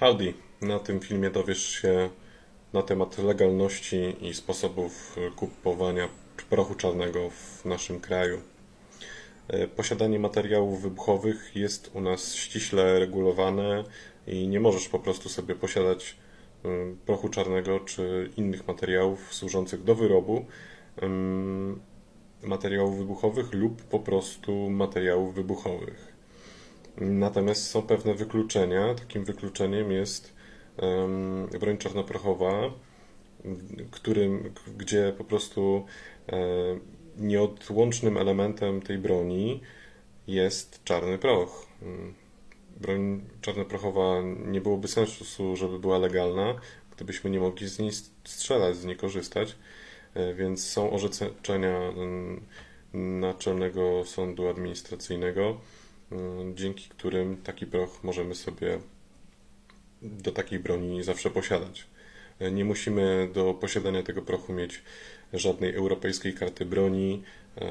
Howdy! Na tym filmie dowiesz się na temat legalności i sposobów kupowania prochu czarnego w naszym kraju. E, Posiadanie materiałów wybuchowych jest u nas ściśle regulowane i nie możesz po prostu sobie posiadać em, prochu czarnego czy innych materiałów służących do wyrobu materiałów wybuchowych lub po prostu materiałów wybuchowych. Natomiast są pewne wykluczenia. Takim wykluczeniem jest broń czarnoprochowa, którym, gdzie po prostu e, nieodłącznym elementem tej broni jest czarny proch. Broń czarnoprochowa nie byłoby sensu, żeby była legalna, gdybyśmy nie mogli z niej strzelać, z niej korzystać. E, Więc są orzeczenia mm, Naczelnego Sądu Administracyjnego, dzięki którym taki proch możemy sobie do takiej broni zawsze posiadać. E, Nie musimy do posiadania tego prochu mieć żadnej europejskiej karty broni, e,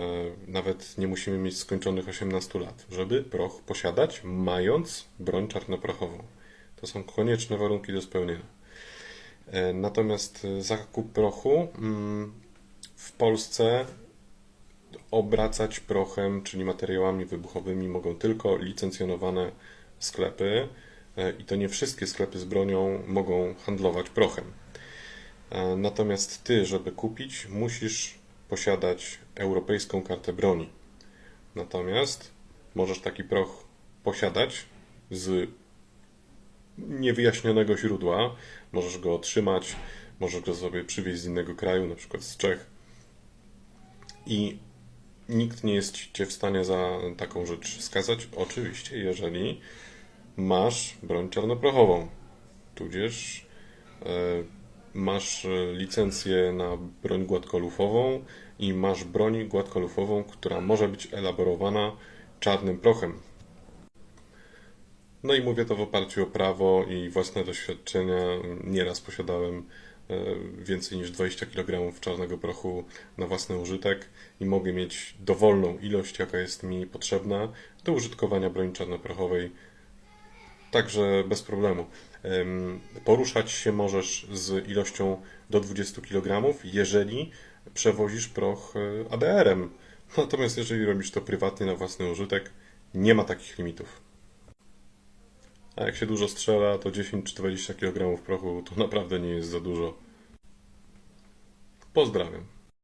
nawet nie musimy mieć skończonych 18 lat, żeby proch posiadać, mając broń czarnoprochową. To są konieczne warunki do spełnienia. Natomiast zakup prochu mm, w Polsce obracać prochem, czyli materiałami wybuchowymi mogą tylko licencjonowane sklepy e, i to nie wszystkie sklepy z bronią mogą handlować prochem. E, Natomiast ty, żeby kupić, musisz posiadać europejską kartę broni. Natomiast możesz taki proch posiadać z niewyjaśnionego źródła. Możesz go otrzymać, możesz go sobie przywieźć z innego kraju, na przykład z Czech. I nikt nie jest cię w stanie za taką rzecz skazać. Oczywiście, jeżeli masz broń czarnoprochową, tudzież e, masz e, licencję na broń gładkolufową i masz broń gładkolufową, która może być elaborowana czarnym prochem. No i mówię to w oparciu o prawo i własne doświadczenia. Nieraz posiadałem więcej niż 20 kg czarnego prochu na własny użytek i mogę mieć dowolną ilość, jaka jest mi potrzebna do użytkowania broni czarnoprochowej Także bez problemu. Em, Poruszać się możesz z ilością do 20 kg, jeżeli przewozisz proch e, ADR-em. Natomiast jeżeli robisz to prywatnie na własny użytek, nie ma takich limitów. A jak się dużo strzela, to 10 czy 20 kg prochu to naprawdę nie jest za dużo. Pozdrawiam.